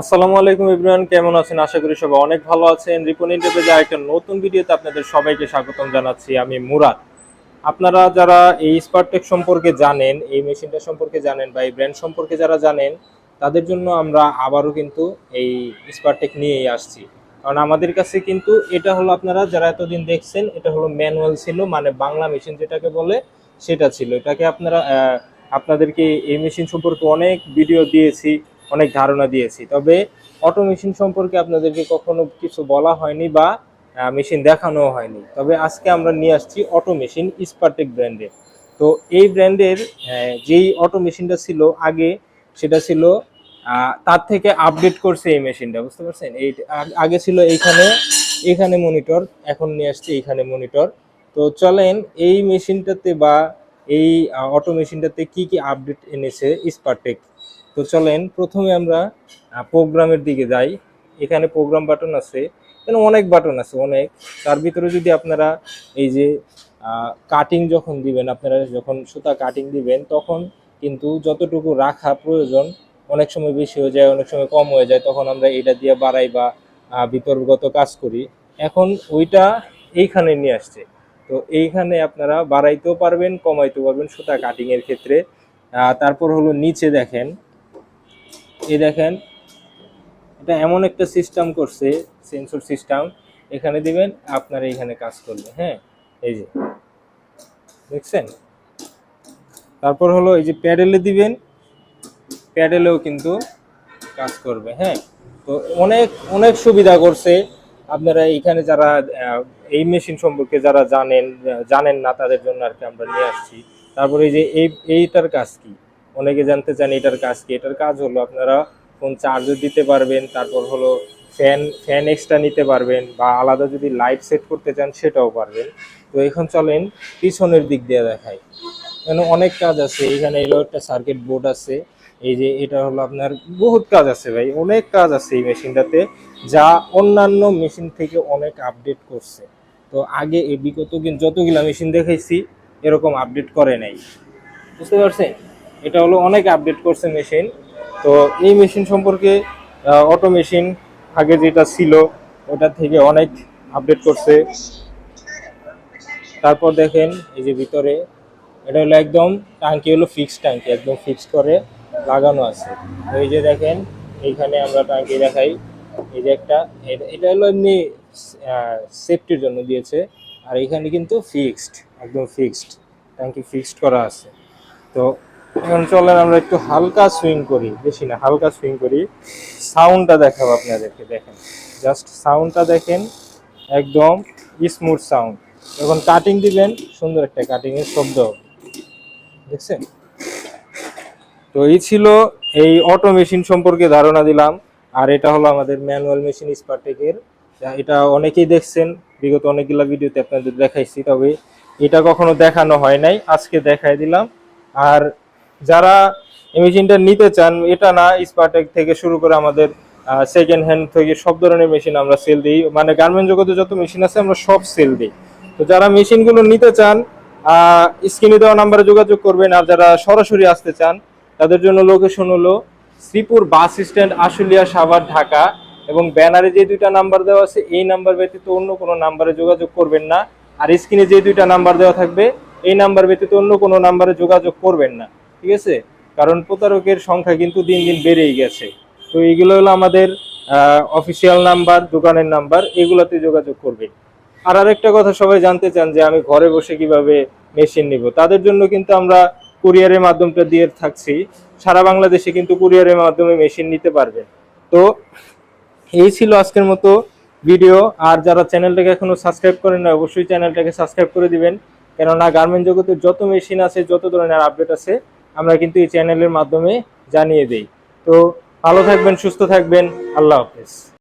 আসসালামু আলাইকুম ইব্রাহিম কেমন আছেন? আশা করি সবাই অনেক ভালো আছেন। রিপন ইন্টারপ্রাইজে একটা নতুন ভিডিওতে আপনাদের সবাইকে স্বাগতম জানাচ্ছি। আমি মুরাদ। আপনারা যারা এই স্পারটেক সম্পর্কে জানেন, এই মেশিনটা সম্পর্কে জানেন বা এই ব্র্যান্ড সম্পর্কে যারা জানেন, তাদের জন্য আমরা আবারও কিন্তু এই স্পারটেক নিয়েই আসছি। কারণ আমাদের কাছে কিন্তু এটা হলো আপনারা যারা এতদিন দেখছেন, এটা হলো ম্যানুয়াল ছিল মানে বাংলা মেশিন যেটাকে বলে, সেটা ছিল। এটাকে আপনারা আপনাদেরকে এই মেশিন সম্পর্কে অনেক ভিডিও দিয়েছি। অনেক ধারণা দিয়েছি। তবে অটো মেশিন সম্পর্কে আপনাদেরকে কখনো কিছু বলা হয়নি বা মেশিন দেখানো হয়নি। তবে আজকে আমরা নিয়ে আসছি অটো মেশিন স্পারটেক ব্র্যান্ডের তো এই ব্র্যান্ডের যেই অটো মেশিনটা ছিল আগে, সেটা ছিল তার থেকে আপডেট করছে এই মেশিনটা বুঝতে পারছেন? এই, আগে ছিল এইখানে এখানে মনিটর এখন নিয়ে আসছে এইখানে মনিটর তো চলেন এই মেশিনটাতে বা এই অটো মেশিনটাতে কি কি আপডেট এনেছে স্পারটেক তো চলেন প্রথমে আমরা প্রোগ্রামের দিকে যাই। এখানে প্রোগ্রাম বাটন আছে, এখানে অনেক বাটন আছে, অনেক। তার ভিতরে যদি আপনারা এই যে কাটিং যখন দিবেন, আপনারা যখন সুতা কাটিং দিবেন, তখন কিন্তু যতটুকু রাখা প্রয়োজন, অনেক সময় বেশি হয়ে যায়, অনেক সময় কম হয়ে যায়, তখন আমরা এটা দিয়ে বাড়াই বা বিতর্কগত কাজ করি। এখন ওইটা এইখানে নিয়ে আসছে। তো এইখানে আপনারা বাড়াইতেও পারবেন, কমাইতেও পারবেন সুতা কাটিংয়ের ক্ষেত্রে। তারপর হলো নিচে দেখেন। এই দেখেন, এটা এমন একটা সিস্টেম করছে সেন্সর সিস্টেম এখানে দিবেন, আপনার এইখানে কাজ করবে হ্যাঁ? এই যে, দেখছেন? তারপর হলো এই যে প্যাডেলে দিবেন, প্যাডেলেও কিন্তু কাজ করবে হ্যাঁ? তো অনেক অনেক সুবিধা করছে। আপনারা এইখানে যারা এই মেশিন সম্পর্কে যারা জানেন জানেন না, তাদের জন্য আর কি আমরা নিয়ে আসছি। তারপরে এই যে, এই, এইটার কাজ কি? অনেকে জানতে চান এটার কাজ কি? এটার কাজ হলো আপনারা ফোন চার্জও দিতে পারবেন, তারপর হলো ফ্যান ফ্যান এক্সট্রা নিতে পারবেন বা আলাদা যদি লাইট সেট করতে চান সেটাও পারবেন। তো এখন চলেন পিছনের দিক দিয়ে দেখাই। এখানে অনেক কাজ আছে, এখানে এলো একটা সার্কিট বোর্ড আছে। এই যে এটা হলো আপনার বহুত কাজ আছে ভাই, অনেক কাজ আছে এই মেশিনটাতে যা অন্যান্য মেশিন থেকে অনেক আপডেট করছে। তো আগে এ বিগত যতগুলা মেশিন দেখেছি, এরকম আপডেট করে নাই। বুঝতে পারছেন? এটা হলো অনেক আপডেট করছে মেশিন তো এই মেশিন সম্পর্কে অটো মেশিন আগে যেটা ছিল, ওটা থেকে অনেক আপডেট করছে। তারপর দেখেন, এই যে ভিতরে, এটা হলো একদম ট্যাঙ্কি হলো ফিক্সড ট্যাঙ্কি, একদম ফিক্সড করে লাগানো আছে। এই যে দেখেন, এইখানে আমরা টাঙ্কি দেখাই। এই যে একটা, এটা হলো এমনি সেফটির জন্য দিয়েছে। আর এখানে কিন্তু ফিক্সড একদম ফিক্সড ট্যাঙ্কি ফিক্সড করা আছে। তো এখন চলেন আমরা একটু হালকা সুইং করি, বেশি না, হালকা সুইং করি। সাউন্ডটা দেখাবো আপনাদেরকে, দেখেন। জাস্ট সাউন্ডটা দেখেন, একদম স্মুথ সাউন্ড যখন কাটিং দিবেন, সুন্দর একটা কাটিং এর শব্দ। দেখছেন? তো এই ছিল এই অটো মেশিন সম্পর্কে ধারণা দিলাম। আর এটা হলো আমাদের ম্যানুয়াল মেশিন স্পারটেকের এটা অনেকেই দেখছেন, বিগত অনেকগুলা ভিডিওতে আপনাদের দেখাইছি, তবে এটা কখনো দেখানো হয় নাই, আজকে দেখাই দিলাম। আর যারা এই মেশিনটা নিতে চান, এটা না স্পারটেক থেকে শুরু করে আমাদের সেকেন্ড হ্যান্ড থেকে সব ধরনের মেশিন আমরা সেল দিই। মানে গার্মেন্ট জগতে যত মেশিন আছে, আমরা সব সেল দিই। তো যারা মেশিনগুলো নিতে চান স্ক্রিনে দেওয়া নাম্বারে যোগাযোগ করবেন, আর যারা সরাসরি আসতে চান, তাদের জন্য লোকেশন হলো শ্রীপুর বাস স্ট্যান্ড, আশুলিয়া সাভার, ঢাকা। এবং ব্যানারে যে দুইটা নাম্বার দেওয়া আছে, এই নাম্বার ব্যতীত অন্য কোনো নাম্বারে যোগাযোগ করবেন না। আর স্ক্রিনে যে দুইটা নাম্বার দেওয়া থাকবে, এই নাম্বার ব্যতীত অন্য কোনো নাম্বারে যোগাযোগ করবেন না। ঠিক আছে? কারণ প্রতারকের সংখ্যা কিন্তু দিন দিন বেড়েই গেছে। তো এগুলো হলো আমাদের অফিসিয়াল নাম্বার দোকানের নাম্বার এগুলোতে যোগাযোগ করবে আর আরেকটা কথা সবাই জানতে চান যে আমি ঘরে বসে কীভাবে মেশিন নিব? তাদের জন্য কিন্তু আমরা কুরিয়ারের মাধ্যমটা দিয়ে থাকছি। সারা বাংলাদেশে কিন্তু কুরিয়ারের মাধ্যমে মেশিন নিতে পারবে তো এই ছিল আজকের মতো ভিডিও আর যারা চ্যানেলটাকে এখনও সাবস্ক্রাইব করেন না অবশ্যই চ্যানেলটাকে সাবস্ক্রাইব করে দিবেন। কেননা গার্মেন্ট জগতে যত মেশিন আছে, যত ধরনের আপডেট আছে আমরা কিন্তু এই চ্যানেলের মাধ্যমে জানিয়ে দেই। তো ভালো থাকবেন সুস্থ থাকবেন। আল্লাহ হাফেজ।